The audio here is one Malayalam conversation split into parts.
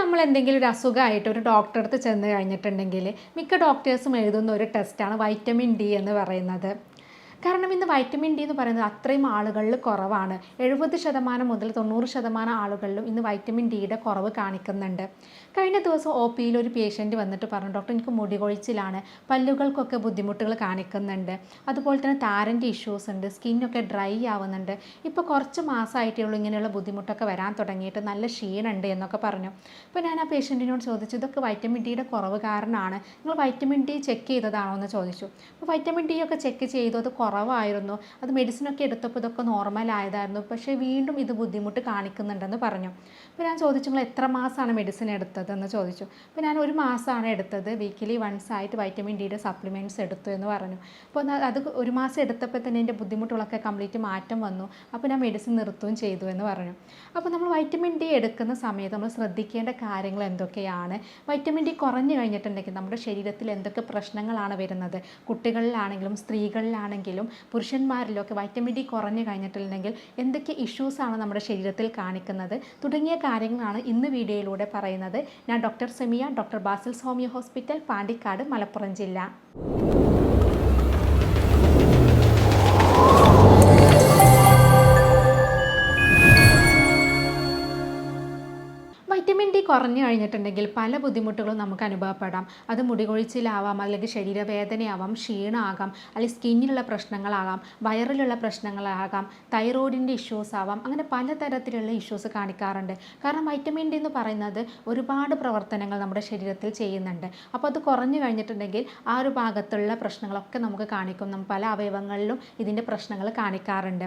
നമ്മൾ എന്തെങ്കിലും ഒരു അസുഖമായിട്ട് ഒരു ഡോക്ടറെ അടുത്ത് ചെന്ന് കഴിഞ്ഞിട്ടുണ്ടെങ്കിൽ മിക്ക ഡോക്ടേഴ്സും എഴുതുന്ന ഒരു ടെസ്റ്റാണ് വൈറ്റമിൻ ഡി എന്ന് പറയുന്നത്. കാരണം ഇന്ന് വൈറ്റമിൻ ഡി എന്ന് പറയുന്നത് അത്രയും ആളുകളിൽ കുറവാണ്. എഴുപത് ശതമാനം മുതൽ തൊണ്ണൂറ് ശതമാനം ആളുകളിലും ഇന്ന് വൈറ്റമിൻ ഡിയുടെ കുറവ് കാണിക്കുന്നുണ്ട്. കഴിഞ്ഞ ദിവസം ഒ പിയിൽ ഒരു പേഷ്യന്റ് വന്നിട്ട് പറഞ്ഞു ഡോക്ടർ എനിക്ക് മുടി കൊഴിച്ചിലാണ് പല്ലുകൾക്കൊക്കെ ബുദ്ധിമുട്ടുകൾ കാണിക്കുന്നുണ്ട്. അതുപോലെ തന്നെ താരന്റെ ഇഷ്യൂസ് ഉണ്ട് സ്കിന്നൊക്കെ ഡ്രൈ ആവുന്നുണ്ട്. ഇപ്പോൾ കുറച്ച് മാസമായിട്ടേ ഉള്ളൂ ഇങ്ങനെയുള്ള ബുദ്ധിമുട്ടൊക്കെ വരാൻ തുടങ്ങിയിട്ട് നല്ല ക്ഷീണമുണ്ട് എന്നൊക്കെ പറഞ്ഞു. അപ്പോൾ ഞാൻ ആ പേഷ്യന്റിനോട് ചോദിച്ചു ഇതൊക്കെ വൈറ്റമിൻ ഡിയുടെ കുറവ് കാരണമാണ്. നിങ്ങൾ വൈറ്റമിൻ ഡി ചെക്ക് ചെയ്തതാണോ? എന്ന് ചോദിച്ചു. അപ്പോൾ വൈറ്റമിൻ ഡി ഒക്കെ ചെക്ക് ചെയ്തു അത് കുറവായിരുന്നു. അത് മെഡിസിനൊക്കെ എടുത്തപ്പോൾ ഇതൊക്കെ നോർമൽ ആയതായിരുന്നു. പക്ഷേ വീണ്ടും ഇത് ബുദ്ധിമുട്ട് കാണിക്കുന്നുണ്ടെന്ന് പറഞ്ഞു. അപ്പോൾ ഞാൻ ചോദിച്ചു നിങ്ങൾ എത്ര മാസമാണ് മെഡിസിൻ എടുത്തതെന്ന് ചോദിച്ചു. അപ്പോൾ ഞാൻ ഒരു മാസമാണ് എടുത്തത്. വീക്കിലി വൺസ് ആയിട്ട് വൈറ്റമിൻ ഡിയുടെ സപ്ലിമെന്റ്സ് എടുത്തു എന്ന് പറഞ്ഞു. അപ്പോൾ അത് ഒരു മാസം എടുത്തപ്പോൾ തന്നെ എന്റെ ബുദ്ധിമുട്ടുകളൊക്കെ കംപ്ലീറ്റ് മാറ്റം വന്നു. അപ്പോൾ ഞാൻ മെഡിസിൻ നിർത്തുകയും ചെയ്തു എന്ന് പറഞ്ഞു. അപ്പോൾ നമ്മൾ വൈറ്റമിൻ ഡി എടുക്കുന്ന സമയത്ത് നമ്മൾ ശ്രദ്ധിക്കേണ്ട കാര്യങ്ങൾ എന്തൊക്കെയാണ്? വൈറ്റമിൻ ഡി കുറഞ്ഞു കഴിഞ്ഞിട്ടുണ്ടെങ്കിൽ നമ്മുടെ ശരീരത്തിൽ എന്തൊക്കെ പ്രശ്നങ്ങളാണ് വരുന്നത്? കുട്ടികളിലാണെങ്കിലും സ്ത്രീകളിലാണെങ്കിലും പുരുഷന്മാരിലൊക്കെ വൈറ്റമിൻ ഡി കുറഞ്ഞു കഴിഞ്ഞിട്ടുണ്ടെങ്കിൽ എന്തൊക്കെ ഇഷ്യൂസാണ് നമ്മുടെ ശരീരത്തിൽ കാണിക്കുന്നത്? തുടങ്ങിയ കാര്യങ്ങളാണ് ഇന്ന് വീഡിയോയിലൂടെ പറയുന്നത്. ഞാൻ doctor Semiya doctor Basil's homeo hospital Pandikkad Malappuram ജില്ല. കുറഞ്ഞു കഴിഞ്ഞിട്ടുണ്ടെങ്കിൽ പല ബുദ്ധിമുട്ടുകളും നമുക്ക് അനുഭവപ്പെടാം. അത് മുടി കൊഴിച്ചിലാവാം അല്ലെങ്കിൽ ശരീരവേദനയാവാം ക്ഷീണമാകാം അല്ലെങ്കിൽ സ്കിന്നിലുള്ള പ്രശ്നങ്ങളാകാം വയറിലുള്ള പ്രശ്നങ്ങളാകാം തൈറോയിഡിന്റെ ഇഷ്യൂസ് ആവാം അങ്ങനെ പലതരത്തിലുള്ള ഇഷ്യൂസ് കാണിക്കാറുണ്ട്. കാരണം വൈറ്റമിൻ ഡി എന്ന് പറയുന്നത് ഒരുപാട് പ്രവർത്തനങ്ങൾ നമ്മുടെ ശരീരത്തിൽ ചെയ്യുന്നുണ്ട്. അപ്പോൾ അത് കുറഞ്ഞു കഴിഞ്ഞിട്ടുണ്ടെങ്കിൽ ആ ഒരു ഭാഗത്തുള്ള പ്രശ്നങ്ങളൊക്കെ നമുക്ക് കാണിക്കും. പല അവയവങ്ങളിലും ഇതിന്റെ പ്രശ്നങ്ങൾ കാണിക്കാറുണ്ട്.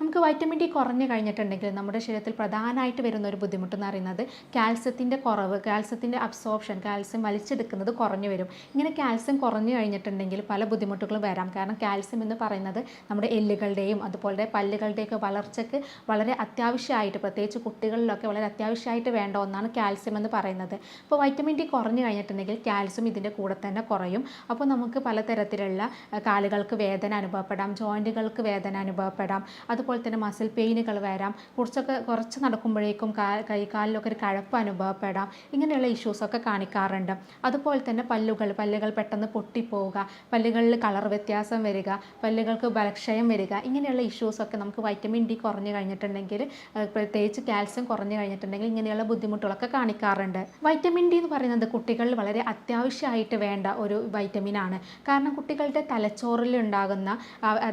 നമുക്ക് വൈറ്റമിൻ ഡി കുറഞ്ഞു കഴിഞ്ഞിട്ടുണ്ടെങ്കിൽ നമ്മുടെ ശരീരത്തിൽ പ്രധാനമായിട്ട് വരുന്ന ഒരു ബുദ്ധിമുട്ട് എന്ന് പറയുന്നത് കാൽസ്യത്തിന്റെ കുറവ് കാൽസ്യത്തിന്റെ അബ്സോർപ്ഷൻ കാൽസ്യം വലിച്ചെടുക്കുന്നത് കുറഞ്ഞു വരും. ഇങ്ങനെ കാൽസ്യം കുറഞ്ഞു കഴിഞ്ഞിട്ടുണ്ടെങ്കിൽ പല ബുദ്ധിമുട്ടുകളും വരാം. കാരണം കാൽസ്യം എന്ന് പറയുന്നത് നമ്മുടെ എല്ലുകളുടെയും അതുപോലെ പല്ലുകളുടെയൊക്കെ വളർച്ചയ്ക്ക് വളരെ അത്യാവശ്യമായിട്ട് പ്രത്യേകിച്ച് കുട്ടികളിലൊക്കെ വളരെ അത്യാവശ്യമായിട്ട് വേണ്ട ഒന്നാണ് കാൽസ്യം എന്ന് പറയുന്നത്. അപ്പോൾ വൈറ്റമിൻ ഡി കുറഞ്ഞു കഴിഞ്ഞിട്ടുണ്ടെങ്കിൽ കാൽസ്യം ഇതിന്റെ കൂടെ തന്നെ കുറയും. അപ്പോൾ നമുക്ക് പലതരത്തിലുള്ള കാലുകൾക്ക് വേദന അനുഭവപ്പെടാം ജോയിന്റുകൾക്ക് വേദന അനുഭവപ്പെടാം അതുപോലെ തന്നെ മസിൽ പെയിനുകൾ വരാം. കുറച്ചൊക്കെ കുറച്ച് നടക്കുമ്പോഴേക്കും കൈകാലിലൊക്കെ ഒരു കഴപ്പ് അനുഭവപ്പെടാം ഇങ്ങനെയുള്ള ഇഷ്യൂസൊക്കെ കാണിക്കാറുണ്ട്. അതുപോലെ തന്നെ പല്ലുകൾ പല്ലുകൾ പെട്ടെന്ന് പൊട്ടിപ്പോവുക പല്ലുകളിൽ കളർ വ്യത്യാസം വരിക പല്ലുകൾക്ക് ബലക്ഷയം വരിക ഇങ്ങനെയുള്ള ഇഷ്യൂസൊക്കെ നമുക്ക് വൈറ്റമിൻ ഡി കുറഞ്ഞു കഴിഞ്ഞിട്ടുണ്ടെങ്കിൽ പ്രത്യേകിച്ച് കാൽസ്യം കുറഞ്ഞു കഴിഞ്ഞിട്ടുണ്ടെങ്കിൽ ഇങ്ങനെയുള്ള ബുദ്ധിമുട്ടുകളൊക്കെ കാണിക്കാറുണ്ട്. വൈറ്റമിൻ ഡി എന്ന് പറയുന്നത് കുട്ടികളിൽ വളരെ അത്യാവശ്യമായിട്ട് വേണ്ട ഒരു വൈറ്റമിനാണ് കാരണം കുട്ടികളുടെ തലച്ചോറിൽ ഉണ്ടാകുന്ന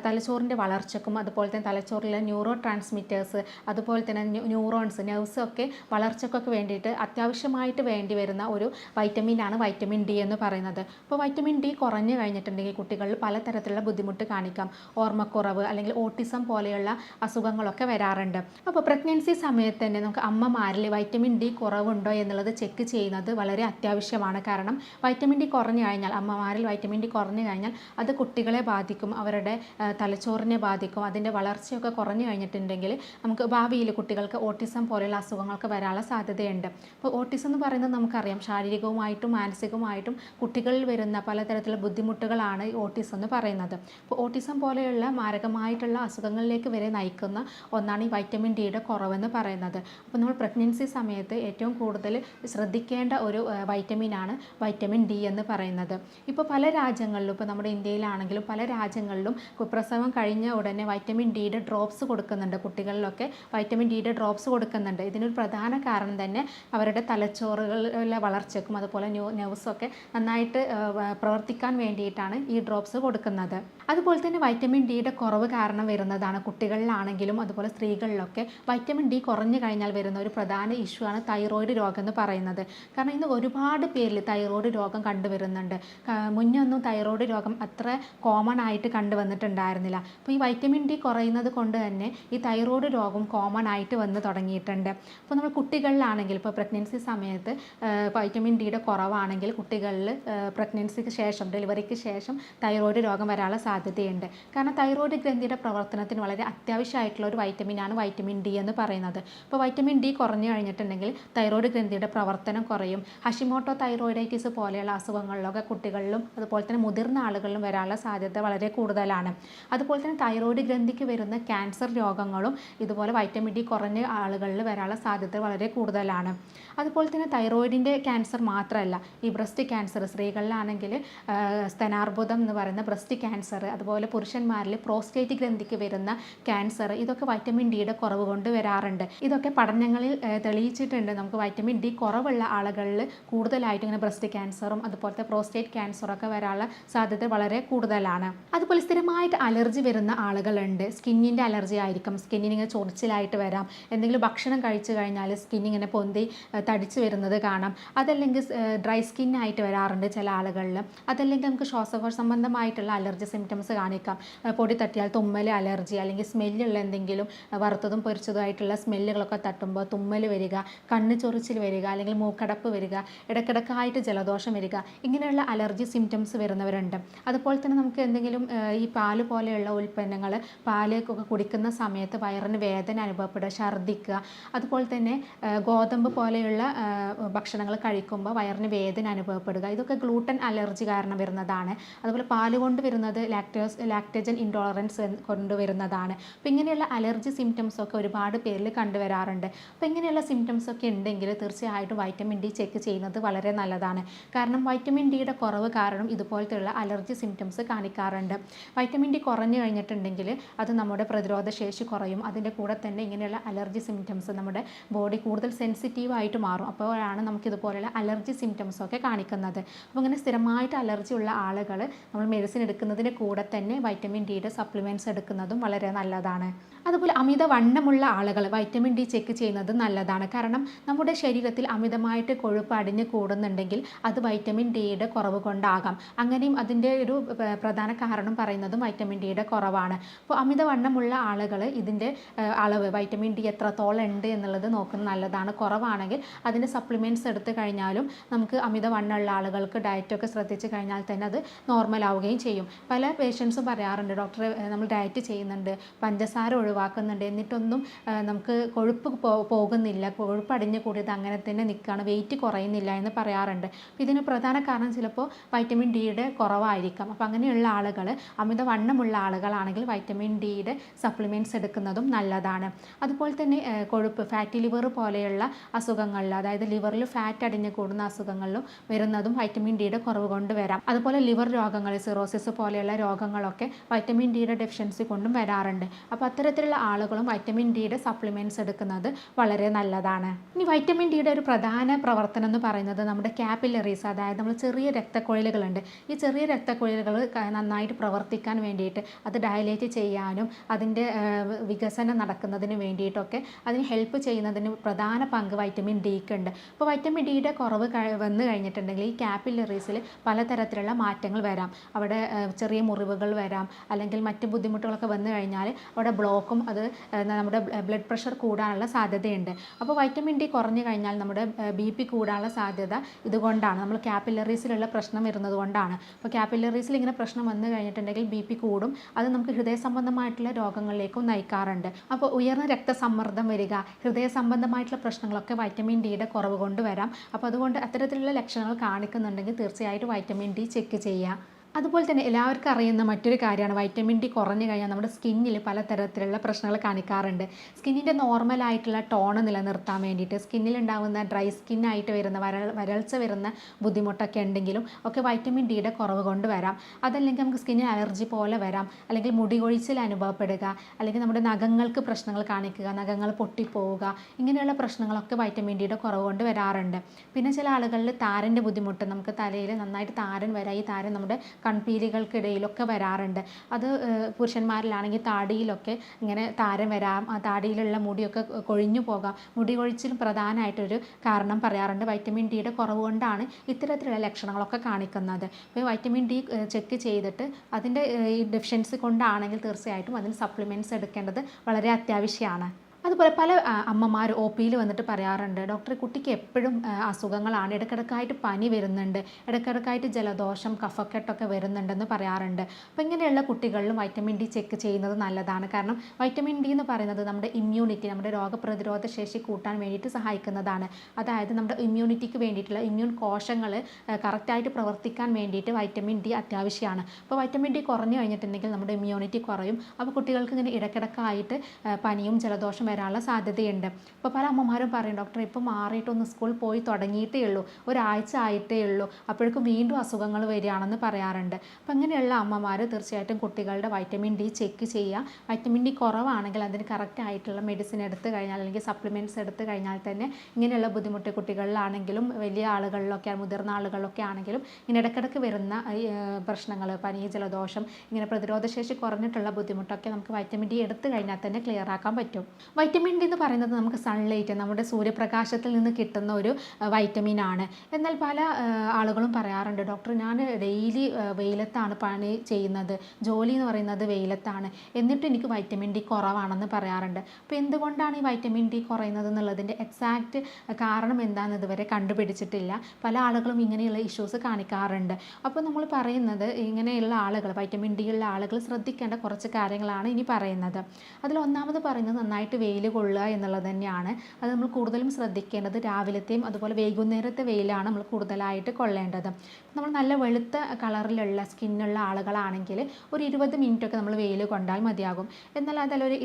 തലച്ചോറിന്റെ വളർച്ചക്കും അതുപോലെ തന്നെ തലച്ചോറിലെ ന്യൂറോ ട്രാൻസ്മിറ്റേഴ്സ് അതുപോലെ തന്നെ ന്യൂറോൺസ് നെർവ്സ് ഒക്കെ വളർച്ചക്കൊക്കെ വേണ്ടിയിട്ട് അത്യാവശ്യമായിട്ട് വേണ്ടി വരുന്ന ഒരു വൈറ്റമിനാണ് വൈറ്റമിൻ ഡി എന്ന് പറയുന്നത്. അപ്പോൾ വൈറ്റമിൻ ഡി കുറഞ്ഞു കഴിഞ്ഞിട്ടുണ്ടെങ്കിൽ കുട്ടികളിൽ പലതരത്തിലുള്ള ബുദ്ധിമുട്ട് കാണിക്കാം. ഓർമ്മക്കുറവ് അല്ലെങ്കിൽ ഓട്ടിസം പോലെയുള്ള അസുഖങ്ങളൊക്കെ വരാറുണ്ട്. അപ്പോൾ പ്രഗ്നൻസി സമയത്ത് തന്നെ നമുക്ക് അമ്മമാരിൽ വൈറ്റമിൻ ഡി കുറവുണ്ടോ എന്നുള്ളത് ചെക്ക് ചെയ്യുന്നത് വളരെ അത്യാവശ്യമാണ്. കാരണം വൈറ്റമിൻ ഡി കുറഞ്ഞു കഴിഞ്ഞാൽ അമ്മമാരിൽ വൈറ്റമിൻ ഡി കുറഞ്ഞു കഴിഞ്ഞാൽ അത് കുട്ടികളെ ബാധിക്കും അവരുടെ തലച്ചോറിനെ ബാധിക്കും അതിന്റെ വളർച്ചയൊക്കെ കുറഞ്ഞു കഴിഞ്ഞിട്ടുണ്ടെങ്കിൽ നമുക്ക് ഭാവിയിൽ കുട്ടികൾക്ക് ഓട്ടിസം പോലെയുള്ള അസുഖങ്ങളൊക്കെ വരാനുള്ള സാധ്യതയുണ്ട്. അപ്പോൾ ഓട്ടിസം എന്ന് പറയുന്നത് നമുക്കറിയാം. ശാരീരികവുമായിട്ടും മാനസികവുമായിട്ടും കുട്ടികളിൽ വരുന്ന പലതരത്തിലുള്ള ബുദ്ധിമുട്ടുകളാണ് ഈ ഓട്ടിസം എന്ന് പറയുന്നത്. അപ്പോൾ ഓട്ടിസം പോലെയുള്ള മാരകമായിട്ടുള്ള അസുഖങ്ങളിലേക്ക് വരെ നയിക്കുന്ന ഒന്നാണ് ഈ വൈറ്റമിൻ ഡിയുടെ കുറവെന്ന് പറയുന്നത്. അപ്പോൾ നമ്മൾ പ്രഗ്നൻസി സമയത്ത് ഏറ്റവും കൂടുതൽ ശ്രദ്ധിക്കേണ്ട ഒരു വൈറ്റമിനാണ് വൈറ്റമിൻ ഡി എന്ന് പറയുന്നത്. ഇപ്പോൾ പല രാജ്യങ്ങളിലും ഇപ്പോൾ നമ്മുടെ ഇന്ത്യയിലാണെങ്കിലും പല രാജ്യങ്ങളിലും പ്രസവം കഴിഞ്ഞ ഉടനെ വൈറ്റമിൻ ഡിയുടെ ഡ്രോപ്സ് കൊടുക്കുന്നുണ്ട്. കുട്ടികളിലൊക്കെ വൈറ്റമിൻ ഡിയുടെ ഡ്രോപ്സ് കൊടുക്കുന്നുണ്ട്. ഇതിനൊരു പ്രധാന കാരണം തന്നെ അവരുടെ തലച്ചോറുകളിലെ വളർച്ചയ്ക്കും അതുപോലെ ന്യൂ നെർവ്സൊക്കെ നന്നായിട്ട് പ്രവർത്തിക്കാൻ വേണ്ടിയിട്ടാണ് ഈ ഡ്രോപ്സ് കൊടുക്കുന്നത്. അതുപോലെ തന്നെ വൈറ്റമിൻ ഡിയുടെ കുറവ് കാരണം വരുന്നതാണ് കുട്ടികളിലാണെങ്കിലും അതുപോലെ സ്ത്രീകളിലൊക്കെ വൈറ്റമിൻ ഡി കുറഞ്ഞു കഴിഞ്ഞാൽ വരുന്ന ഒരു പ്രധാന ഇഷ്യൂ ആണ് തൈറോയിഡ് രോഗം എന്ന് പറയുന്നത്. കാരണം ഇന്ന് ഒരുപാട് പേരിൽ തൈറോയിഡ് രോഗം കണ്ടുവരുന്നുണ്ട്. മുന്നേ ഒന്നും തൈറോയിഡ് രോഗം അത്ര കോമൺ ആയിട്ട് കണ്ടുവന്നിട്ടുണ്ടായിരുന്നില്ല. അപ്പോൾ ഈ വൈറ്റമിൻ ഡി കുറയുന്നത് കൊണ്ട് തന്നെ ഈ തൈറോയിഡ് രോഗം കോമൺ ആയിട്ട് വന്ന് തുടങ്ങിയിട്ടുണ്ട്. അപ്പോൾ നമ്മൾ കുട്ടികളിലാണെങ്കിൽ ഇപ്പോൾ പ്രഗ്നൻസി സമയത്ത് വൈറ്റമിൻ ഡിയുടെ കുറവാണെങ്കിൽ കുട്ടികളിൽ പ്രഗ്നൻസിക്ക് ശേഷം ഡെലിവറിക്ക് ശേഷം തൈറോയിഡ് രോഗം വരാനുള്ള സാധ്യതയുണ്ട്. കാരണം തൈറോയ്ഡ് ഗ്രന്ഥിയുടെ പ്രവർത്തനത്തിന് വളരെ അത്യാവശ്യമായിട്ടുള്ള ഒരു വൈറ്റമിനാണ് വൈറ്റമിൻ ഡി എന്ന് പറയുന്നത്. അപ്പോൾ വൈറ്റമിൻ ഡി കുറഞ്ഞു കഴിഞ്ഞിട്ടുണ്ടെങ്കിൽ തൈറോയ്ഡ് ഗ്രന്ഥിയുടെ പ്രവർത്തനം കുറയും. ഹഷിമോട്ടോ തൈറോയിഡൈറ്റിസ് പോലെയുള്ള അസുഖങ്ങളിലൊക്കെ കുട്ടികളിലും അതുപോലെ തന്നെ മുതിർന്ന ആളുകളിലും വരാനുള്ള സാധ്യത വളരെ കൂടുതലാണ്. അതുപോലെ തന്നെ തൈറോയ്ഡ് ഗ്രന്ഥിക്ക് വരുന്ന ക്യാൻസർ രോഗങ്ങളും ഇതുപോലെ വൈറ്റമിൻ ഡി കുറഞ്ഞ ആളുകളിൽ വരാനുള്ള സാധ്യത വളരെ കൂടുതലാണ്. അതുപോലെ തന്നെ തൈറോയിഡിന്റെ ക്യാൻസർ മാത്രമല്ല ഈ ബ്രസ്റ്റ് ക്യാൻസർ സ്ത്രീകളിലാണെങ്കിൽ സ്തനാർബുദം എന്ന് പറയുന്ന ബ്രസ്റ്റ് ക്യാൻസർ അതുപോലെ പുരുഷന്മാരിൽ പ്രോസ്റ്റേറ്റ് ഗ്രന്ഥിക്ക് വരുന്ന ക്യാൻസർ ഇതൊക്കെ വൈറ്റമിൻ ഡിയുടെ കുറവ് കൊണ്ട് വരാറുണ്ട്. ഇതൊക്കെ പഠനങ്ങളിൽ തെളിയിച്ചിട്ടുണ്ട്. നമുക്ക് വൈറ്റമിൻ ഡി കുറവുള്ള ആളുകളിൽ കൂടുതലായിട്ട് ഇങ്ങനെ ബ്രസ്റ്റ് ക്യാൻസറും അതുപോലത്തെ പ്രോസ്റ്റേറ്റ് ക്യാൻസറും ഒക്കെ വരാനുള്ള സാധ്യത വളരെ കൂടുതലാണ്. അതുപോലെ സ്ഥിരമായിട്ട് അലർജി വരുന്ന ആളുകളുണ്ട്. സ്കിന്നിന്റെ അലർജി ആയിരിക്കും. സ്കിന്നിന് ഇങ്ങനെ ചൊറിച്ചിലായിട്ട് വരാം. എന്തെങ്കിലും ഭക്ഷണം കഴിച്ചു കഴിഞ്ഞാൽ സ്കിന്നിങ്ങനെ പൊന്തി തടിച്ച് വരുന്നത് കാണാം. അതല്ലെങ്കിൽ ഡ്രൈ സ്കിന്നായിട്ട് വരാറുണ്ട് ചില ആളുകളിൽ. അതല്ലെങ്കിൽ നമുക്ക് ശ്വാസകോശ സംബന്ധമായിട്ടുള്ള അലർജി സിംറ്റംസ് കാണിക്കാം. പൊടി തട്ടിയാൽ തുമ്മൽ അലർജി അല്ലെങ്കിൽ സ്മെല്ലുള്ള എന്തെങ്കിലും വറുത്തതും പൊരിച്ചതുമായിട്ടുള്ള സ്മെല്ലുകളൊക്കെ തട്ടുമ്പോൾ തുമ്മൽ വരിക കണ്ണ് ചൊറിച്ചിൽ വരിക അല്ലെങ്കിൽ മൂക്കടപ്പ് വരിക ഇടക്കിടക്കായിട്ട് ജലദോഷം വരിക ഇങ്ങനെയുള്ള അലർജി സിംറ്റംസ് വരുന്നവരുണ്ട്. അതുപോലെ തന്നെ നമുക്ക് എന്തെങ്കിലും ഈ പാൽ പോലെയുള്ള ഉൽപ്പന്നങ്ങൾ പാൽ കുടിക്കുന്ന സമയത്ത് വയറിന് വേദന അനുഭവപ്പെടുക ഛർദ്ദിക്കുക അതുപോലെ തന്നെ ഗോതമ്പ് പോലെയുള്ള ഭക്ഷണങ്ങൾ കഴിക്കുമ്പോൾ വയറിന് വേദന അനുഭവപ്പെടുക. ഇതൊക്കെ ഗ്ലൂട്ടൻ അലർജി കാരണം വരുന്നതാണ്. അതുപോലെ പാൽ കൊണ്ട് വരുന്നത് ലാക്ടോസ് ലാക്ടജൻ ഇൻടോളറൻസ് കൊണ്ടുവരുന്നതാണ് അപ്പോൾ ഇങ്ങനെയുള്ള അലർജി സിംറ്റംസ് ഒക്കെ ഒരുപാട് പേരിൽ കണ്ടുവരാറുണ്ട്. അപ്പോൾ ഇങ്ങനെയുള്ള സിംറ്റംസ് ഒക്കെ ഉണ്ടെങ്കിൽ തീർച്ചയായിട്ടും വൈറ്റമിൻ ഡി ചെക്ക് ചെയ്യുന്നത് വളരെ നല്ലതാണ്. കാരണം വൈറ്റമിൻ ഡിയുടെ കുറവ് കാരണം ഇതുപോലത്തെയുള്ള അലർജി സിംറ്റംസ് കാണിക്കാറുണ്ട്. വൈറ്റമിൻ ഡി കുറഞ്ഞു കഴിഞ്ഞിട്ടുണ്ടെങ്കിൽ അത് നമ്മുടെ പ്രതിരോധ ശേഷി കുറയും. അതിന്റെ കൂടെ തന്നെ ഇങ്ങനെയുള്ള അലർജി സിംറ്റംസ് നമ്മുടെ ബോഡി കൂടുതൽ സെൻസിറ്റീവ് ആയിട്ട് മാറും. അപ്പോഴാണ് നമുക്ക് ഇതുപോലെയുള്ള അലർജി സിംറ്റംസ് ഒക്കെ കാണിക്കുന്നത്. അപ്പോൾ ഇങ്ങനെ സ്ഥിരമായിട്ട് അലർജി ഉള്ള ആളുകൾ നമ്മൾ മെഡിസിൻ എടുക്കുന്നതിന്റെ കൂടെ തന്നെ വൈറ്റമിൻ ഡിയുടെ സപ്ലിമെന്റ്സ് എടുക്കുന്നതും വളരെ നല്ലതാണ്. അതുപോലെ അമിത വണ്ണമുള്ള ആളുകൾ വൈറ്റമിൻ ഡി ചെക്ക് ചെയ്യുന്നത് നല്ലതാണ്. കാരണം നമ്മുടെ ശരീരത്തിൽ അമിതമായിട്ട് കൊഴുപ്പ് അടിഞ്ഞ് കൂടുന്നുണ്ടെങ്കിൽ അത് വൈറ്റമിൻ ഡിയുടെ കുറവ് കൊണ്ടാകാം. അങ്ങനെയും അതിന്റെ ഒരു പ്രധാന കാരണം പറയുന്നതും വൈറ്റമിൻ ഡിയുടെ കുറവാണ്. അപ്പോൾ അമിത വണ്ണമുള്ള ആളുകൾ ഇതിന്റെ അളവ് വൈറ്റമിൻ ഡി എത്രത്തോളം ഉണ്ട് എന്നുള്ളത് നോക്കുന്നത് നല്ലതാണ്. കുറവാണെങ്കിൽ അതിന്റെ സപ്ലിമെന്റ്സ് എടുത്തു കഴിഞ്ഞാലും നമുക്ക് അമിത വണ്ണമുള്ള ആളുകൾക്ക് ഡയറ്റൊക്കെ ശ്രദ്ധിച്ച് കഴിഞ്ഞാൽ തന്നെ അത് നോർമൽ ആവുകയും ചെയ്യും. പല പേഷ്യൻസും പറയാറുണ്ട് ഡോക്ടറെ നമ്മൾ ഡയറ്റ് ചെയ്യുന്നുണ്ട്. പഞ്ചസാര ഒഴിവാക്കുന്നുണ്ട്. എന്നിട്ടൊന്നും നമുക്ക് കൊഴുപ്പ് പോകുന്നില്ല. കൊഴുപ്പ് അടിഞ്ഞു കൂടിയത് അങ്ങനെ തന്നെ നിൽക്കുകയാണ് വെയിറ്റ് കുറയുന്നില്ല എന്ന് പറയാറുണ്ട്. അപ്പോൾ ഇതിന് പ്രധാന കാരണം ചിലപ്പോൾ വൈറ്റമിൻ ഡിയുടെ കുറവായിരിക്കാം. അപ്പോൾ അങ്ങനെയുള്ള ആളുകൾ അമിത വണ്ണമുള്ള ആളുകളാണെങ്കിൽ വൈറ്റമിൻ ഡിയുടെ സപ്ലിമെന്റ്സ് എടുക്കുന്നതും നല്ലതാണ്. അതുപോലെ തന്നെ കൊഴുപ്പ് ഫാറ്റി ലിവർ പോലെയുള്ള അസുഖങ്ങളിൽ അതായത് ലിവറിൽ ഫാറ്റ് അടിഞ്ഞു കൂടുന്ന അസുഖങ്ങളിലും വരുന്നതും വൈറ്റമിൻ ഡിയുടെ കുറവ് കൊണ്ട് വരാം. അതുപോലെ ലിവർ രോഗങ്ങൾ സിറോസിസ് പോലെയുള്ള രോഗങ്ങളൊക്കെ വൈറ്റമിൻ ഡിയുടെ ഡെഫിഷ്യൻസി കൊണ്ടും വരാറുണ്ട്. അപ്പോൾ അത്തരത്തിലുള്ള ആളുകളും വൈറ്റമിൻ ഡിയുടെ സപ്ലിമെന്റ്സ് എടുക്കുന്നത് വളരെ നല്ലതാണ്. ഇനി വൈറ്റമിൻ ഡിയുടെ ഒരു പ്രധാന പ്രവർത്തനം എന്ന് പറയുന്നത് നമ്മുടെ ക്യാപ്പിലറീസ് അതായത് നമ്മൾ ചെറിയ രക്തക്കുഴലുകളുണ്ട്. ഈ ചെറിയ രക്തക്കുഴലുകൾ നന്നായിട്ട് പ്രവർത്തിക്കാൻ വേണ്ടിയിട്ട് അത് ഡയലേറ്റ് ചെയ്യാനും അതിന്റെ വികസനം നടക്കുന്നതിന് വേണ്ടിയിട്ടൊക്കെ അതിന് ഹെൽപ്പ് ചെയ്യുന്നതിന് പ്രധാന പങ്ക് വൈറ്റമിൻ ഡിക്ക് ഉണ്ട്. അപ്പോൾ വൈറ്റമിൻ ഡിയുടെ കുറവ് വന്നു കഴിഞ്ഞിട്ടുണ്ടെങ്കിൽ ഈ ക്യാപ്പിലറീസിൽ പലതരത്തിലുള്ള മാറ്റങ്ങൾ വരാം. അവിടെ ചെറിയ മുറിവുകൾ വരാം. അല്ലെങ്കിൽ മറ്റ് ബുദ്ധിമുട്ടുകളൊക്കെ വന്നു കഴിഞ്ഞാൽ അവിടെ ബ്ലോക്കും അത് നമ്മുടെ ബ്ലഡ് പ്രഷർ കൂടാനുള്ള സാധ്യതയുണ്ട്. അപ്പോൾ വൈറ്റമിൻ ഡി കുറഞ്ഞു കഴിഞ്ഞാൽ നമ്മുടെ ബി പി കൂടാനുള്ള സാധ്യത ഇതുകൊണ്ടാണ്. നമ്മൾ ക്യാപ്പിലറീസിലുള്ള പ്രശ്നം വരുന്നത് കൊണ്ടാണ്. അപ്പോൾ ക്യാപ്പിലറീസിൽ ഇങ്ങനെ പ്രശ്നം വന്നു കഴിഞ്ഞിട്ടുണ്ടെങ്കിൽ ബി പി കൂടും. അത് നമുക്ക് ഹൃദയ സംബന്ധമായിട്ടുള്ള രോഗങ്ങളിലേക്കും നയിക്കാറുണ്ട്. അപ്പോൾ ഉയർന്ന രക്തസമ്മർദ്ദം വരിക ഹൃദയ സംബന്ധമായിട്ടുള്ള പ്രശ്നങ്ങളൊക്കെ വൈറ്റമിൻ ഡിയുടെ കുറവ് കൊണ്ട് വരാം. അപ്പോൾ അതുകൊണ്ട് അത്തരത്തിലുള്ള ലക്ഷണങ്ങൾ കാണിക്കുന്നുണ്ടെങ്കിൽ തീർച്ചയായിട്ടും വൈറ്റമിൻ ഡി ചെക്ക് ചെയ്യുക. അതുപോലെ തന്നെ എല്ലാവർക്കും അറിയുന്ന മറ്റൊരു കാര്യമാണ്. വൈറ്റമിൻ ഡി കുറഞ്ഞു കഴിഞ്ഞാൽ നമ്മുടെ സ്കിന്നിൽ പലതരത്തിലുള്ള പ്രശ്നങ്ങൾ കാണിക്കാറുണ്ട്. സ്കിന്നിന്റെ നോർമലായിട്ടുള്ള ടോണ് നിലനിർത്താൻ വേണ്ടിയിട്ട് സ്കിന്നിൽ ഉണ്ടാകുന്ന ഡ്രൈ സ്കിന്നായിട്ട് വരുന്ന വരൾ വരൾച്ച വരുന്ന ബുദ്ധിമുട്ടൊക്കെ ഉണ്ടെങ്കിലും ഒക്കെ വൈറ്റമിൻ ഡിയുടെ കുറവ് കൊണ്ട് വരാം. അതല്ലെങ്കിൽ നമുക്ക് സ്കിന്നിന് അലർജി പോലെ വരാം. അല്ലെങ്കിൽ മുടി കൊഴിച്ചിൽ അനുഭവപ്പെടുക. അല്ലെങ്കിൽ നമ്മുടെ നഖങ്ങൾക്ക് പ്രശ്നങ്ങൾ കാണിക്കുക. നഖങ്ങൾ പൊട്ടിപ്പോവുക. ഇങ്ങനെയുള്ള പ്രശ്നങ്ങളൊക്കെ വൈറ്റമിൻ ഡിയുടെ കുറവ് കൊണ്ട് വരാറുണ്ട്. പിന്നെ ചില ആളുകളിൽ താരന്റെ ബുദ്ധിമുട്ട്. നമുക്ക് തലയിൽ നന്നായിട്ട് താരൻ വരാം. ഈ താരൻ നമ്മുടെ കൺപീലികൾക്കിടയിലൊക്കെ വരാറുണ്ട്. അത് പുരുഷന്മാരിലാണെങ്കിൽ താടിയിലൊക്കെ ഇങ്ങനെ താരം വരാം ആ താടിയിലുള്ള മുടിയൊക്കെ കൊഴിഞ്ഞു പോകാം. മുടി കൊഴിച്ചിലും പ്രധാനമായിട്ടൊരു കാരണം പറയാറുണ്ട്. വൈറ്റമിൻ ഡിയുടെ കുറവ് കൊണ്ടാണ് ഇത്തരത്തിലുള്ള ലക്ഷണങ്ങളൊക്കെ കാണിക്കുന്നത്. അപ്പോൾ വൈറ്റമിൻ ഡി ചെക്ക് ചെയ്തിട്ട് അതിന്റെ ഡെഫിഷ്യൻസി കൊണ്ടാണെങ്കിൽ തീർച്ചയായിട്ടും അതിന് സപ്ലിമെന്റ്സ് എടുക്കേണ്ടത് വളരെ അത്യാവശ്യമാണ്. അതുപോലെ പല അമ്മമാർ ഒ പിയിൽ വന്നിട്ട് പറയാറുണ്ട് ഡോക്ടർ കുട്ടിക്ക് എപ്പോഴും അസുഖങ്ങളാണ്. ഇടയ്ക്കിടയ്ക്കായിട്ട് പനി വരുന്നുണ്ട്. ഇടയ്ക്കിടയ്ക്കായിട്ട് ജലദോഷം കഫക്കെട്ടൊക്കെ വരുന്നുണ്ടെന്ന് പറയാറുണ്ട്. അപ്പോൾ ഇങ്ങനെയുള്ള കുട്ടികളിലും വൈറ്റമിൻ ഡി ചെക്ക് ചെയ്യുന്നത് നല്ലതാണ്. കാരണം വൈറ്റമിൻ ഡി എന്ന് പറയുന്നത് നമ്മുടെ ഇമ്മ്യൂണിറ്റി നമ്മുടെ രോഗപ്രതിരോധ ശേഷി കൂട്ടാൻ വേണ്ടിയിട്ട് സഹായിക്കുന്നതാണ്. അതായത് നമ്മുടെ ഇമ്മ്യൂണിറ്റിക്ക് വേണ്ടിയിട്ടുള്ള ഇമ്മ്യൂൺ കോശങ്ങൾ കറക്റ്റായിട്ട് പ്രവർത്തിക്കാൻ വേണ്ടിയിട്ട് വൈറ്റമിൻ ഡി അത്യാവശ്യമാണ് അപ്പോൾ വൈറ്റമിൻ ഡി കുറഞ്ഞു കഴിഞ്ഞിട്ടുണ്ടെങ്കിൽ നമ്മുടെ ഇമ്മ്യൂണിറ്റി കുറയും. അപ്പോൾ കുട്ടികൾക്ക് ഇങ്ങനെ ഇടയ്ക്കിടയ്ക്കായിട്ട് പനിയും ജലദോഷം വരാനുള്ള സാധ്യതയുണ്ട്. ഇപ്പോൾ പല അമ്മമാരും പറയും ഡോക്ടർ ഇപ്പോൾ മാറിയിട്ടൊന്ന് സ്കൂൾ പോയി തുടങ്ങിയിട്ടേ ഉള്ളൂ. ഒരാഴ്ച ആയിട്ടേ ഉള്ളൂ. അപ്പോഴേക്കും വീണ്ടും അസുഖങ്ങൾ വരികയാണെന്ന് പറയാറുണ്ട്. അപ്പോൾ അങ്ങനെയുള്ള അമ്മമാർ തീർച്ചയായിട്ടും കുട്ടികളുടെ വൈറ്റമിൻ ഡി ചെക്ക് ചെയ്യുക. വൈറ്റമിൻ ഡി കുറവാണെങ്കിൽ അതിന് കറക്റ്റ് ആയിട്ടുള്ള മെഡിസിൻ എടുത്തു കഴിഞ്ഞാൽ അല്ലെങ്കിൽ സപ്ലിമെന്റ്സ് എടുത്തു കഴിഞ്ഞാൽ തന്നെ ഇങ്ങനെയുള്ള ബുദ്ധിമുട്ട് കുട്ടികളിലാണെങ്കിലും വലിയ ആളുകളിലൊക്കെ മുതിർന്ന ആളുകളിലൊക്കെ ആണെങ്കിലും ഇങ്ങനെ ഇടയ്ക്കിടയ്ക്ക് വരുന്ന പ്രശ്നങ്ങൾ പനി ജലദോഷം ഇങ്ങനെ പ്രതിരോധശേഷി കുറഞ്ഞിട്ടുള്ള ബുദ്ധിമുട്ടൊക്കെ നമുക്ക് വൈറ്റമിൻ ഡി എടുത്തു കഴിഞ്ഞാൽ തന്നെ ക്ലിയർ ആക്കാൻ പറ്റും. വൈറ്റമിൻ ഡി എന്ന് പറയുന്നത് നമുക്ക് സൺലൈറ്റ് നമ്മുടെ സൂര്യപ്രകാശത്തിൽ നിന്ന് കിട്ടുന്ന ഒരു വൈറ്റമിൻ ആണ്. എന്നാൽ പല ആളുകളും പറയാറുണ്ട് ഡോക്ടർ ഞാൻ ഡെയിലി വെയിലത്താണ് പണി ചെയ്യുന്നത്. ജോലി എന്ന് പറയുന്നത് വെയിലത്താണ്. എന്നിട്ട് എനിക്ക് വൈറ്റമിൻ ഡി കുറവാണെന്ന് പറയാറുണ്ട്. അപ്പോൾ എന്തുകൊണ്ടാണ് ഈ വൈറ്റമിൻ ഡി കുറയുന്നത് എന്നുള്ളതിന്റെ എക്സാക്റ്റ് കാരണം എന്താണെന്ന് ഇതുവരെ കണ്ടുപിടിച്ചിട്ടില്ല. പല ആളുകളും ഇങ്ങനെയുള്ള ഇഷ്യൂസ് കാണിക്കാറുണ്ട്. അപ്പോൾ നമ്മൾ പറയുന്നത് ഇങ്ങനെയുള്ള ആളുകൾ വൈറ്റമിൻ ഡി ഉള്ള ആളുകൾ ശ്രദ്ധിക്കേണ്ട കുറച്ച് കാര്യങ്ങളാണ് ഇനി പറയുന്നത്. അതിൽ ഒന്നാമത് പറയുന്നത് നന്നായിട്ട് വെയിൽ കൊള്ളുക എന്നുള്ളത് തന്നെയാണ്. അത് നമ്മൾ കൂടുതലും ശ്രദ്ധിക്കേണ്ടത് രാവിലത്തെയും അതുപോലെ വൈകുന്നേരത്തെ വെയിലാണ് നമ്മൾ കൂടുതലായിട്ട് കൊള്ളേണ്ടത്. നമ്മൾ നല്ല വെളുത്ത കളറിലുള്ള സ്കിന്നുള്ള ആളുകളാണെങ്കിൽ ഒരു ഇരുപത് മിനിറ്റൊക്കെ നമ്മൾ വെയിൽ കൊണ്ടാൽ മതിയാകും. എന്നാൽ അതല്ല ഒരു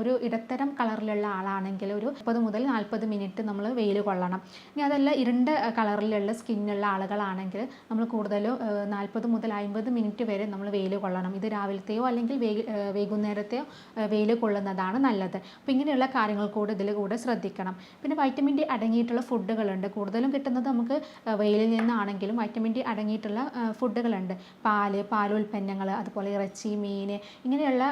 ഒരു ഇടത്തരം കളറിലുള്ള ആളാണെങ്കിൽ ഒരു മുപ്പത് മുതൽ നാൽപ്പത് മിനിറ്റ് നമ്മൾ വെയിൽ കൊള്ളണം. ഇനി അതല്ല ഇരുണ്ട കളറിലുള്ള സ്കിന്നുള്ള ആളുകളാണെങ്കിൽ നമ്മൾ കൂടുതലും നാൽപ്പത് മുതൽ അമ്പത് മിനിറ്റ് വരെ നമ്മൾ വെയിൽ കൊള്ളണം. ഇത് രാവിലത്തെയോ അല്ലെങ്കിൽ വൈകുന്നേരത്തെയോ വെയിൽ കൊള്ളുന്നതാണ് നല്ലത്. അപ്പോൾ ഇങ്ങനെയുള്ള കാര്യങ്ങൾ കൂടെ ഇതിൽ കൂടെ ശ്രദ്ധിക്കണം. പിന്നെ വൈറ്റമിൻ ഡി അടങ്ങിയിട്ടുള്ള ഫുഡുകളുണ്ട്. കൂടുതലും കിട്ടുന്നത് നമുക്ക് വെയിലിൽ നിന്നാണെങ്കിലും വൈറ്റമിൻ ഡി അടങ്ങിയിട്ടുള്ള ഫുഡുകളുണ്ട്. പാൽ പാലുൽപ്പന്നങ്ങൾ അതുപോലെ ഇറച്ചി മീൻ ഇങ്ങനെയുള്ള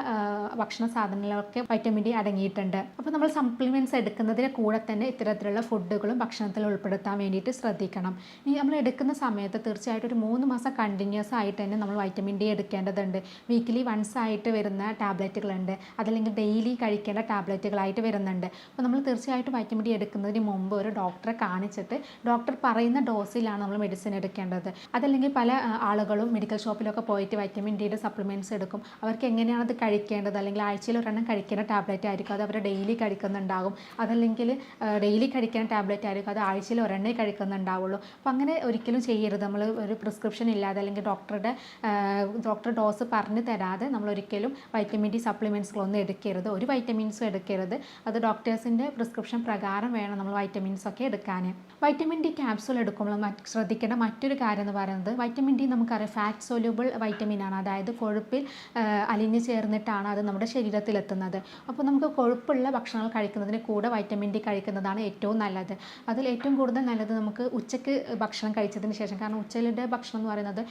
ഭക്ഷണ സാധനങ്ങളൊക്കെ വൈറ്റമിൻ ഡി അടങ്ങിയിട്ടുണ്ട്. അപ്പോൾ നമ്മൾ സപ്ലിമെന്റ്സ് എടുക്കുന്നതിന് കൂടെ തന്നെ ഇത്തരത്തിലുള്ള ഫുഡുകളും ഭക്ഷണത്തിൽ ഉൾപ്പെടുത്താൻ വേണ്ടിയിട്ട് ശ്രദ്ധിക്കണം. ഇനി നമ്മൾ എടുക്കുന്ന സമയത്ത് തീർച്ചയായിട്ടും ഒരു മൂന്ന് മാസം കണ്ടിന്യൂസ് ആയിട്ട് തന്നെ നമ്മൾ വൈറ്റമിൻ ഡി എടുക്കേണ്ടതുണ്ട്. വീക്കിലി വൺസ് ആയിട്ട് വരുന്ന ടാബ്ലറ്റുകളുണ്ട് അതല്ലെങ്കിൽ ഡെയിലി കഴിക്കേണ്ട ടാബ്ലറ്റുകളായിട്ട് വരുന്നുണ്ട്. അപ്പോൾ നമ്മൾ തീർച്ചയായിട്ടും വൈറ്റമിൻ ഡി എടുക്കുന്നതിന് മുമ്പ് ഒരു ഡോക്ടറെ കാണിച്ചിട്ട് ഡോക്ടർ പറയുന്ന ഡോസിലാണ് നമ്മൾ മെഡിസിൻ എടുക്കേണ്ടത്. അതല്ലെങ്കിൽ പല ആളുകളും മെഡിക്കൽ ഷോപ്പിലൊക്കെ പോയിട്ട് വൈറ്റമിൻ ഡിയുടെ സപ്ലിമെന്റ്സ് എടുക്കും. അവർക്ക് എങ്ങനെയാണ് അത് കഴിക്കേണ്ടത്? അല്ലെങ്കിൽ ആഴ്ചയിൽ ഒരെണ്ണം കഴിക്കേണ്ട ടാബ്ലറ്റ് ആയിരിക്കും അത് അവർ ഡെയിലി കഴിക്കുന്നുണ്ടാകും. അതല്ലെങ്കിൽ ഡെയിലി കഴിക്കേണ്ട ടാബ്ലറ്റ് ആയിരിക്കും അത് ആഴ്ചയിൽ ഒരെണ്ണേ കഴിക്കുന്നുണ്ടാവുള്ളൂ. അപ്പോൾ അങ്ങനെ ഒരിക്കലും ചെയ്യരുത്. നമ്മൾ ഒരു പ്രിസ്ക്രിപ്ഷൻ ഇല്ലാതെ അല്ലെങ്കിൽ ഡോക്ടറുടെ ഡോക്ടർ ഡോസ് പറഞ്ഞു തരാതെ നമ്മൾ ഒരിക്കലും വൈറ്റമിൻ ഡി സപ്ലിമെന്റ്സുകളൊന്നും എടുക്കരുത്. ഒരു വൈറ്റമിൻസും എടുക്കരുത്. അത് ഡോക്ടേഴ്സിന്റെ പ്രിസ്ക്രിപ്ഷൻ പ്രകാരം വേണം നമ്മൾ വൈറ്റമിൻസ് ഒക്കെ എടുക്കാൻ. വൈറ്റമിൻ ഡി ക്യാപ്സൂൾ എടുക്കുമ്പോൾ ശ്രദ്ധിക്കേണ്ട മറ്റൊരു കാര്യം എന്ന് പറയുന്നത് വൈറ്റമിൻ ഡി നമുക്കറിയാം ഫാറ്റ് സൊല്യൂബിൾ വൈറ്റമിൻ ആണ്. അതായത് കൊഴുപ്പിൽ അലിഞ്ഞു ചേർന്നിട്ടാണ് അത് നമ്മുടെ ശരീരത്തിലെത്തുന്നത് അപ്പോൾ നമുക്ക് കൊഴുപ്പുള്ള ഭക്ഷണങ്ങൾ കഴിക്കുന്നതിന് കൂടെ വൈറ്റമിൻ ഡി കഴിക്കുന്നതാണ് ഏറ്റവും നല്ലത്. അതിൽ ഏറ്റവും കൂടുതൽ നല്ലത് നമുക്ക് ഉച്ചയ്ക്ക് ഭക്ഷണം കഴിച്ചതിന് ശേഷം കാരണം ഉച്ചയിലെ ഭക്ഷണം എന്ന് പറയുന്നത്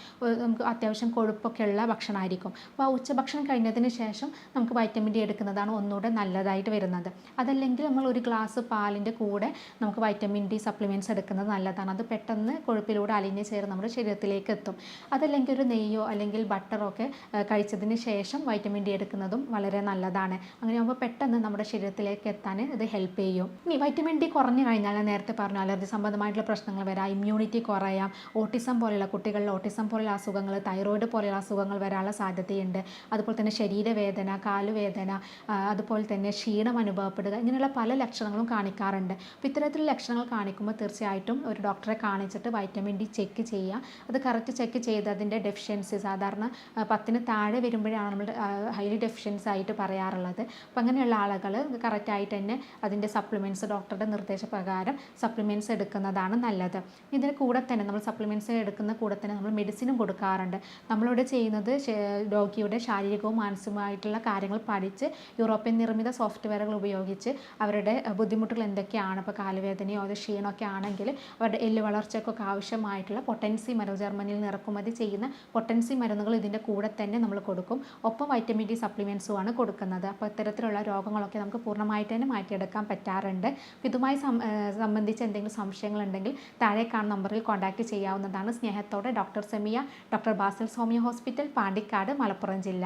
നമുക്ക് അത്യാവശ്യം കൊഴുപ്പൊക്കെ ഉള്ള ഭക്ഷണമായിരിക്കും. അപ്പോൾ ആ ഉച്ചഭക്ഷണം കഴിഞ്ഞതിന് ശേഷം നമുക്ക് വൈറ്റമിൻ ഡി എടുക്കുന്നതാണ് ഒന്നുകൂടെ നല്ലതായിട്ട് വരുന്നത്. അതല്ലെങ്കിൽ നമ്മൾ ഒരു ഗ്ലാസ് പാലിന്റെ കൂടെ നമുക്ക് വൈറ്റമിൻ ഡി സപ്ലിമെന്റ്സ് എടുക്കുന്നത് നല്ലതാണ്. അത് പെട്ടെന്ന് കൊഴുപ്പിലൂടെ അലിഞ്ഞ് ചേർന്ന് നമ്മുടെ ശരീരത്തിലേക്ക് എത്തും. അതല്ലെങ്കിൽ ഒരു നെയ്യോ അല്ലെങ്കിൽ ബട്ടറോ ഒക്കെ കഴിച്ചതിന് ശേഷം വൈറ്റമിൻ ഡി എടുക്കുന്നതും വളരെ നല്ലതാണ്. അങ്ങനെ ആകുമ്പോൾ പെട്ടെന്ന് നമ്മുടെ ശരീരത്തിലേക്ക് എത്താൻ ഇത് ഹെൽപ്പ് ചെയ്യും. ഇനി വൈറ്റമിൻ ഡി കുറഞ്ഞു കഴിഞ്ഞാൽ നേരത്തെ പറഞ്ഞു അലർജി സംബന്ധമായിട്ടുള്ള പ്രശ്നങ്ങൾ വരാം ഇമ്മ്യൂണിറ്റി കുറയാം ഓട്ടിസം പോലെയുള്ള കുട്ടികളിൽ ഓട്ടിസം പോലെയുള്ള അസുഖങ്ങൾ തൈറോയിഡ് പോലെയുള്ള അസുഖങ്ങൾ വരാനുള്ള സാധ്യതയുണ്ട്. അതുപോലെ തന്നെ ശരീരവേദന കാലുവേദന അതുപോലെ തന്നെ ക്ഷീണം അനുഭവപ്പെടുക. ഇങ്ങനെയുള്ള പല ലക്ഷണങ്ങളും കാണിക്കാറുണ്ട്. അപ്പോൾ ഇത്തരത്തിലുള്ള ലക്ഷണങ്ങൾ കാണിക്കുമ്പോൾ തീർച്ചയായിട്ടും ഒരു ഡോക്ടറെ കാണിച്ചിട്ട് വൈറ്റമിൻ ഡി ചെക്ക് ചെയ്യുക. അത് കറക്റ്റ് ചെക്ക് ചെയ്ത് അതിന്റെ ഡെഫിഷ്യൻസി സാധാരണ പത്തിന് താഴെ വരുമ്പോഴാണ് നമ്മൾ ഹൈലി ഡെഫിഷ്യൻസി ആയിട്ട് പറയാറുള്ളത്. അപ്പോൾ അങ്ങനെയുള്ള ആളുകൾ കറക്റ്റായിട്ട് തന്നെ അതിന്റെ സപ്ലിമെന്റ്സ് ഡോക്ടറുടെ നിർദ്ദേശപ്രകാരം സപ്ലിമെന്റ്സ് എടുക്കുന്നതാണ് നല്ലത്. ഇതിന് കൂടെ തന്നെ നമ്മൾ സപ്ലിമെന്റ്സ് എടുക്കുന്ന കൂടെ തന്നെ നമ്മൾ മെഡിസിനും കൊടുക്കാറുണ്ട്. നമ്മളിവിടെ ചെയ്യുന്നത് രോഗിയുടെ ശാരീരികവും മാനസികവുമായിട്ടുള്ള കാര്യങ്ങൾ പഠിച്ച് യൂറോപ്യൻ നിർമ്മിത സോഫ്റ്റ്വെയറുകൾ ഉപയോഗിച്ച് അവരുടെ ബുദ്ധിമുട്ടുകൾ എന്തൊക്കെയാണ്? ഇപ്പോൾ കാലുവേദനയോ അത് ക്ഷീണമൊക്കെ ആണെങ്കിൽ അവരുടെ എല്ല് വളർച്ചയ്ക്കൊക്കെ ആവശ്യമായിട്ടുള്ള പൊട്ടൻസി മരുന്ന് ജർമ്മനിയിൽ നിന്ന് ഇറക്കുമതി ചെയ്യുന്ന പൊട്ടൻസി മരുന്നുകൾ ഇതിന്റെ കൂടെ തന്നെ നമ്മൾ കൊടുക്കും. ഒപ്പം വൈറ്റമിൻ ഡി സപ്ലിമെൻസുമാണ് കൊടുക്കുന്നത്. അപ്പോൾ ഇത്തരത്തിലുള്ള രോഗങ്ങളൊക്കെ നമുക്ക് പൂർണമായിട്ട് തന്നെ മാറ്റിയെടുക്കാൻ പറ്റാറുണ്ട്. ഇതുമായി സംബന്ധിച്ച് എന്തെങ്കിലും സംശയങ്ങളുണ്ടെങ്കിൽ താഴെ കാണുന്ന നമ്പറിൽ കോൺടാക്റ്റ് ചെയ്യാവുന്നതാണ്. സ്നേഹത്തോടെ doctor Semiya doctor basal സോമിയ hospital Pandikkad Malappuram ജില്ല.